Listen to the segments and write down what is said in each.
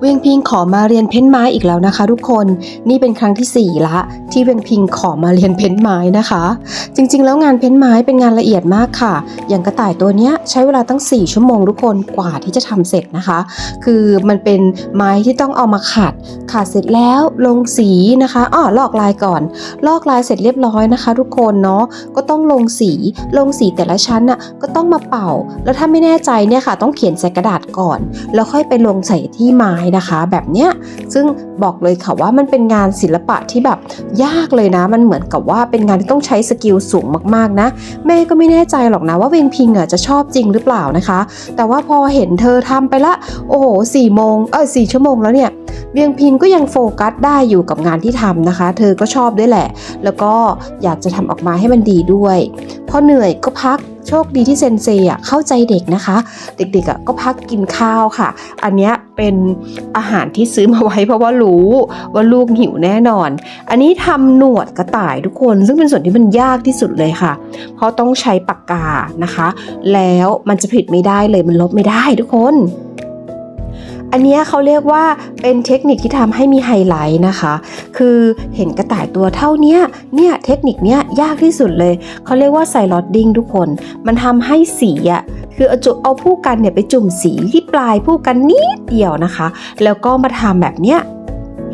เวียงพิงขอมาเรียนเพ้นไม้อีกแล้วนะคะ ทุกคนนี่เป็นครั้งที่ 4 ละ ที่เวียงพิงขอมาเรียนเพ้นไม้นะคะ จริงๆ แล้วงานเพ้นไม้เป็นงานละเอียดมากค่ะ อย่างกระต่ายตัวเนี้ยใช้เวลาตั้ง 4 ชั่วโมงทุกคนกว่าที่จะทำเสร็จนะคะ คือมันเป็นไม้ที่ต้องเอามาขัดขัดเสร็จแล้วลงสีนะคะอ้อลอกลายก่อน ลอกลายเสร็จเรียบร้อยนะคะ ทุกคนเนาะก็ต้องลงสีลงสีแต่ละชั้นน่ะก็ต้องมาเป่า แล้วถ้าไม่แน่ใจเนี่ยค่ะ ต้องเขียนใส่กระดาษก่อน แล้วค่อยไปลงใส่ที่ไม้นะคะ แบบเนี้ยซึ่งบอกเลยค่ะว่ามันเป็นงานศิลปะที่แบบยากเลยนะ มันเหมือนกับว่าเป็นงานที่ต้องใช้สกิลสูงมากๆนะ แม่ก็ไม่แน่ใจหรอกนะว่าเวงพิงอะจะชอบจริงหรือเปล่านะคะ แต่ว่าพอเห็นเธอทำไปละโอ้โหสี่โมงเออสี่ชั่วโมงแล้วเนี่ยเวียงพิงก็ยังโฟกัสได้อยู่กับงานที่ทำนะคะ เธอก็ชอบด้วยแหละ แล้วก็อยากจะทำออกมาให้มันดีด้วย อเหนื่อยก็พักโชคดีที่เซนเซอะเข้าใจเด็กนะคะ เด็กๆอะก็พักกินข้าวค่ะ อันเนี้ยเป็นอาหารที่ซื้อมาไว้เพราะว่ารู้ว่าลูกหิวแน่นอน อันนี้ทำหนวดกระต่ายทุกคน ซึ่งเป็นส่วนที่มันยากที่สุดเลยค่ะ เพราะต้องใช้ปากกานะคะ แล้วมันจะผิดไม่ได้เลยมันลบไม่ได้ทุกคน อันนี้เขาเรียกว่าเป็นเทคนิคที่ทำให้มีไฮไลท์นะคะ คือเห็นกระต่ายตัวเท่านี้เนี่ยเทคนิคเนี้ยยากที่สุดเลยเขาเรียกว่าใส่ลอดดิ้งทุกคน มันทำให้สีอะคือเอาจุเอาผู้กันเนี่ยไปจุ่มสีที่ปลายผู้กันนิดเดียวนะคะ แล้วก็มาทำแบบเนี้ย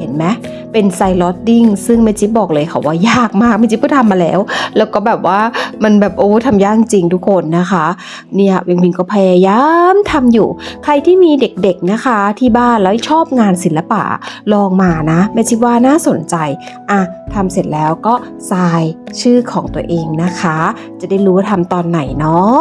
เห็นไหมเป็นไซลอดดิ้งซึ่งเมจิบบอกเลยค่ะว่ายากมากเมจิก็ทำมาแล้ว แล้วก็แบบว่ามันแบบโอ้ทำยากจริงทุกคนนะคะ เนี่ยวียงพิงก็พยายามทำอยู่ ใครที่มีเด็กๆนะคะ ที่บ้านแล้วชอบงานศิลปะลองมานะเมจิว่าน่าสนใจอะทำเสร็จแล้วก็ทรายชื่อของตัวเองนะคะ จะได้รู้ว่าทำตอนไหนเนาะ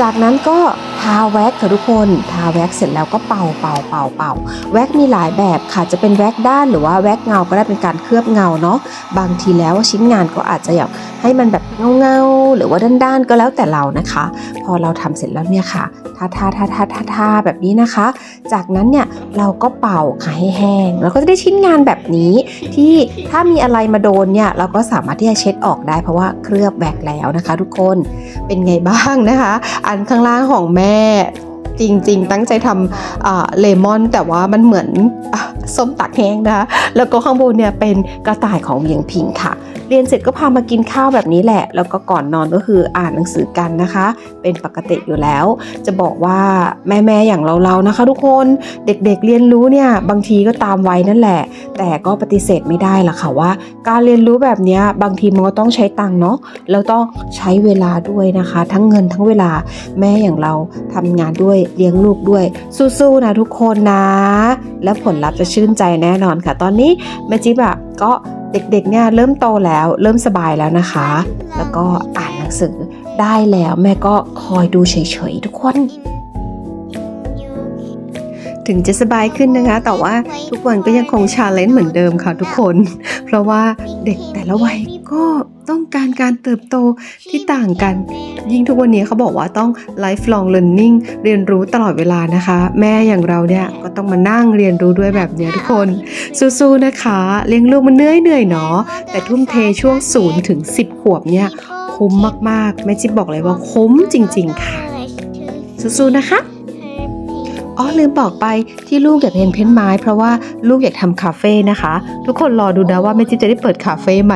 จากนั้นก็ ทาแว็กค่ะทุกคนทาแว็กเสร็จแล้วก็เป่าเป่าเป่าเป่าแว็กมีหลายแบบค่ะจะเป็นแว็กด้านหรือว่าแว็กเงาก็ได้เป็นการเคลือบเงาเนาะบางทีแล้วชิ้นงานก็อาจจะอยากให้มันแบบเงาๆหรือว่าด้านๆก็แล้วแต่เรานะคะ พอเราทำเสร็จแล้วเนี่ยค่ะทาทาทาทาทาทาแบบนี้นะคะ จากนั้นเนี่ยเราก็เป่าค่ะให้แห้งเราก็จะได้ชิ้นงานแบบนี้ ที่ถ้ามีอะไรมาโดนเนี่ยเราก็สามารถที่จะเช็ดออกได้ เพราะว่าเคลือบแว็กแล้วนะคะ ทุกคนเป็นไงบ้างนะคะ อันข้างล่างของแม่จริง ๆ ตั้งใจทำเลมอน แต่ว่ามันเหมือนอส้มตักแห้งนะคะแล้วก็ข้างบนเนี่ยเป็นกระต่ายของเวียงพิงค่ะ เรียนเสร็จก็พามากินข้าวแบบนี้แหละ แล้วก็ก่อนนอนก็คืออ่านหนังสือกันนะคะ เป็นปกติอยู่แล้ว จะบอกว่าแม่ๆอย่างเราๆนะคะ ทุกคนเด็กๆเรียนรู้เนี่ยบางทีก็ตามไวัยนั่นแหละ แต่ก็ปฏิเสธไม่ได้ล่ะค่ะว่า การเรียนรู้แบบนี้บางทีมันก็ต้องใช้ตังค์เนาะแล้วต้องใช้เวลาด้วยนะคะ ทั้งเงินทั้งเวลาแม่อย่างเราทำงานด้วยเลี้ยงลูกด้วย สู้ๆนะทุกคนนะ และผลลัพธ์จะชื่นใจแน่นอนค่ะ ตอนนี้แม่จิ๊บอะก็ เด็กๆเนี่ยเริ่มโตแล้วเริ่มสบายแล้วนะคะ แล้วก็อ่านหนังสือได้แล้วแม่ก็คอยดูเฉยๆทุกคน ถึงจะสบายขึ้นนะคะ แต่ว่าทุกวันก็ยังคงชาเลนจ์เหมือนเดิมค่ะทุกคน เพราะว่าเด็กแต่ละวัยก็ต้องการการเติบโตที่ต่างกัน ยิ่งทุกวันนี้เขาบอกว่าต้อง lifelong learning เรียนรู้ตลอดเวลานะคะ แม่อย่างเราเนี่ยก็ต้องมานั่งเรียนรู้ด้วยแบบเนี้ยทุกคนสู้ๆนะคะเลี้ยงลูกมันเหนื่อยเหนื่อยเนาะแต่ทุ่มเทช่วง0ถึง10 ขวบเนี่ยคุ้มมากๆแม่จิ๊บบอกเลยว่าคุ้มจริง ๆ ค่ะสู้ๆนะคะอ๋อลืมบอกไปที่ลูกอยากเรียนเพ้นไม้ เพราะว่าลูกอยากทำคาเฟ่นะคะ ทุกคนรอดูนะว่าแม่จิ๊บจะได้เปิดคาเฟ่ไหม